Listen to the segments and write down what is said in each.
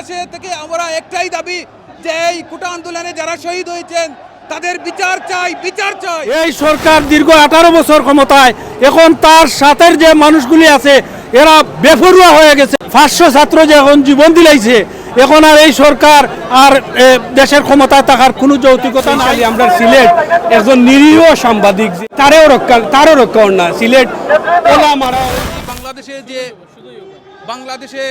প্রবাসে থেকে আমরা একটাই দাবি যে এই কোটা আন্দোলনে যারা শহীদ হয়েছেন তাদের বিচার চাই বিচার চাই। এই সরকার দীর্ঘ আঠারো বছর ক্ষমতায় এখন তার সাথের যে মানুষগুলি আছে এরা বেফরুয়া হয়ে গেছে। পাঁচশো ছাত্র যে এখন জীবন দিলাইছে এখন আর এই সরকার আর দেশের ক্ষমতায় থাকার কোনো যৌতিকতা নাই। আমরা সিলেট একজন নিরীহ সাংবাদিক তারেও রক্ষা তারও রক্ষা না। সিলেট ওলা মারা বাংলাদেশে যে বাংলাদেশে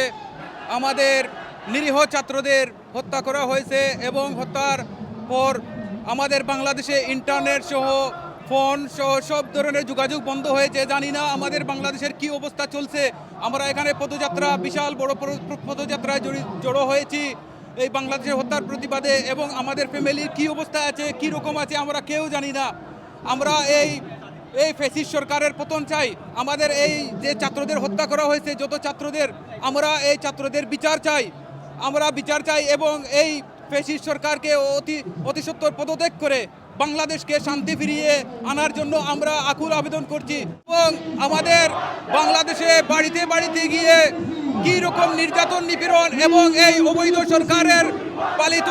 আমাদের নিরীহ ছাত্রদের হত্যা করা হয়েছে এবং হত্যার পর আমাদের বাংলাদেশে ইন্টারনেট সহ ফোন সহ সব ধরনের যোগাযোগ বন্ধ হয়েছে। জানি না আমাদের বাংলাদেশের কি অবস্থা চলছে। আমরা এখানে পদযাত্রা, বিশাল বড় পদযাত্রায় জড়ি- জড়ো হয়েছি এই বাংলাদেশের হত্যার প্রতিবাদে এবং আমাদের ফ্যামিলির কি অবস্থা আছে, কি রকম আছে আমরা কেউ জানি না। আমরা এই এই ফেসিস সরকারের পতন চাই। আমাদের এই যে ছাত্রদের হত্যা করা হয়েছে, যত ছাত্রদের, আমরা এই ছাত্রদের বিচার চাই। আমরা বিচার চাই এবং এই ফেসিস সরকারকে অতি অতি সত্বর পদত্যাগ করে বাংলাদেশকে শান্তি ফিরিয়ে আনার জন্য আমরা আকুল আবেদন করছি। এবং আমাদের বাংলাদেশে বাড়িতে বাড়িতে গিয়ে কি রকম নির্যাতন, নিপীড়ন এবং এই অবৈধ সরকারের পালিত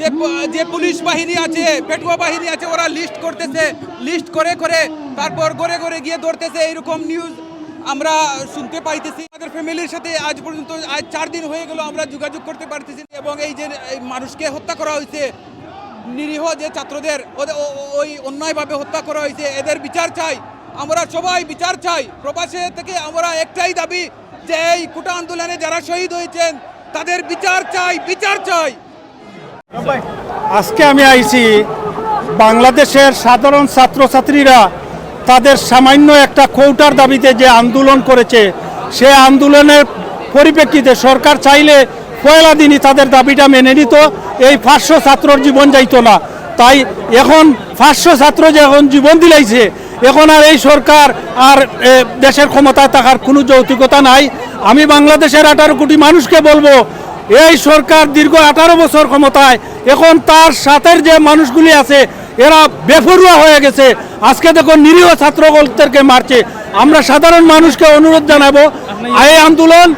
যে যে পুলিশ বাহিনী আছে, পেটুয়া বাহিনী আছে, ওরা লিস্ট করতেছে। লিস্ট করে করে তারপর গড়ে গড়ে গিয়ে ধরতেছে, এইরকম নিউজ আমরা শুনতে পাইতেছি। আমাদের ফ্যামিলির সাথে আজ পর্যন্ত, আজ চার দিন হয়ে গেল আমরা যোগাযোগ করতে পারতেছি এবং এই যে মানুষকে হত্যা করা হয়েছে, নিরীহ যে ছাত্রদের ওই অন্যায়ভাবে হত্যা করা হয়েছে, এদের বিচার চাই। আমরা সবাই বিচার চাই। প্রবাসে থেকে আমরা একটাই দাবি যে এই কোটা আন্দোলনে যারা শহীদ হয়েছেন, তাদের বিচার চাই বিচার চাই। আজকে আমি আইছি বাংলাদেশের সাধারণ ছাত্রছাত্রীরা তাদের সামান্য একটা কৌটার দাবিতে যে আন্দোলন করেছে, সে আন্দোলনের পরিপ্রেক্ষিতে সরকার চাইলে পয়লা দিনই তাদের দাবিটা মেনে নিত। এই পাঁচশো ছাত্রর জীবন যাইত না। তাই এখন পাঁচশো ছাত্র যে এখন জীবন দিলাইছে, এখন আর এই সরকার আর দেশের ক্ষমতায় থাকার কোনো যৌতিকতা নাই। আমি বাংলাদেশের আঠারো কোটি মানুষকে বলব, এই সরকার দীর্ঘ আঠারো বছর ক্ষমতায়, এখন তার সাথের যে মানুষগুলি আছে এরা বেফরুয়া হয়ে গেছে। আজকে দেখো নিরীহ ছাত্রদেরকে মারছে। আমরা সাধারণ মানুষকে অনুরোধ জানাব, এই আন্দোলন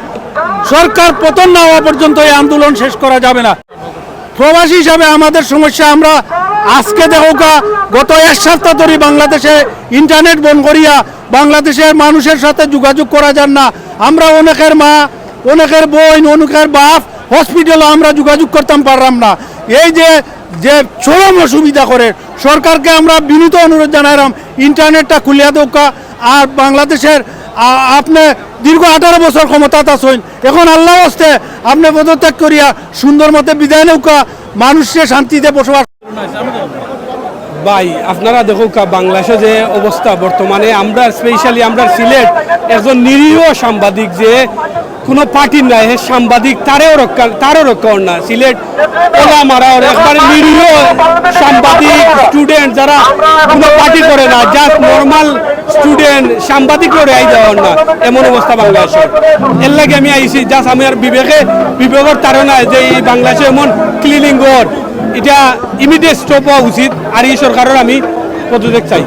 সরকার পতন না হওয়া পর্যন্ত এই আন্দোলন শেষ করা যাবে না। প্রবাসী হিসাবে আমাদের সমস্যা, আমরা আজকে দেখো গত এক সপ্তাহ ধরে বাংলাদেশে ইন্টারনেট বন্ধ করিয়া বাংলাদেশের মানুষের সাথে যোগাযোগ করা যান না। আমরা অনেকের মা, অনেকের বোন, অনেকের বাপ হসপিটালে আমরা যোগাযোগ করতাম পারলাম না। এই যে যে চরম অসুবিধা করে, সরকারকে আমরা বিনীত অনুরোধ জানাইলাম, ইন্টারনেটটা খুলিয়া দৌকা আর বাংলাদেশের আপনি দীর্ঘ আঠারো বছর ক্ষমতা আছেন, এখন আল্লাহ আসতে আপনি পদত্যাগ করিয়া সুন্দর মতে বিদায় নৌকা মানুষকে শান্তিতে বসবাস ভাই, আপনারা দেখো কা বাংলাদেশে যে অবস্থা বর্তমানে, আমরা স্পেশালি আমরা সিলেট একজন নিরীহ সাংবাদিক যে কোনো পার্টি নাই হে সাংবাদিক, তারেও রক্ষা, তারও রক্ষা না সিলেট ওলা মারা একবারে নিরীহ সাংবাদিক স্টুডেন্ট যারা কোনো পার্টি করে না জাস্ট নর্মাল স্টুডেন্ট, সাংবাদিক রেহাই দেওয়ার না। এমন অবস্থা বাংলাদেশের। এর লাগে আমি আইছি জাস্ট আমি আর বিবেকে বিবেকের তারা যে এই বাংলাদেশে এমন ক্লিনিং এটা ইমিডিয়েট স্টপ হওয়া উচিত, আর এই সরকারের আমি পদত্যাগ চাই।